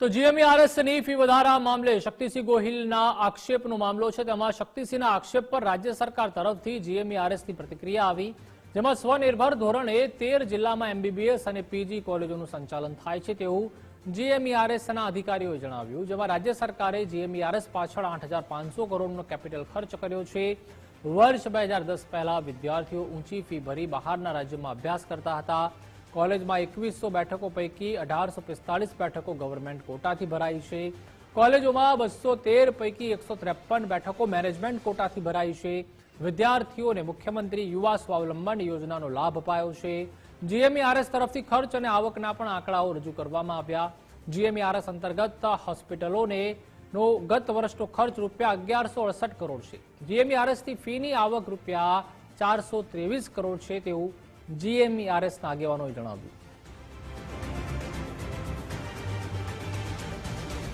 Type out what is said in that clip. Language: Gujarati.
તો જીએમઈઆરએસની ફી વધારા મામલે શક્તિસિંહ ગોહિલના આક્ષેપનો મામલો છે. તેમાં શક્તિસિંહના આક્ષેપ પર રાજ્ય સરકાર તરફથી જીએમઈઆરએસની પ્રતિક્રિયા આવી. જેમાં સ્વનિર્ભર ધોરણે તેર જિલ્લામાં એમબીબીએસ અને પીજી કોલેજોનું સંચાલન થાય છે તેવું જીએમઈઆરએસના અધિકારીઓએ જણાવ્યું. જેમાં રાજ્ય સરકારે જીએમઈઆરએસ પાછળ આઠ હજાર પાંચસો કરોડનો કેપિટલ ખર્ચ કર્યો છે. વર્ષ બે હજાર દસ પહેલા વિદ્યાર્થીઓ ઊંચી ફી ભરી બહારના રાજ્યોમાં અભ્યાસ કરતા હતા. કોલેજમાં એકવીસો બેઠકો પૈકી અઢારસો પિસ્તાળીસ બેઠકો ગવર્મેન્ટ કોટાથી ભરાઈ છે. કોલેજોમાં બસો તેર પૈકી એકસો ત્રેપન બેઠકો મેનેજમેન્ટ કોટાથી ભરાઈ છે. વિદ્યાર્થીઓને મુખ્યમંત્રી યુવા સ્વાવલંબન યોજનાનો લાભ અપાયો છે. જીએમઈઆરએસ તરફથી ખર્ચ અને આવકના પણ આંકડાઓ રજૂ કરવામાં આવ્યા. જીએમઈઆરએસ અંતર્ગત હોસ્પિટલોને નો ગત વર્ષનો ખર્ચ રૂપિયા અગિયારસો અડસઠ કરોડ છે. જીએમઈઆરએસની ફીની આવક રૂપિયા ચારસો ત્રેવીસ કરોડ છે તેવું જીએમઈઆરએસના આગેવાનોએ જણાવ્યું.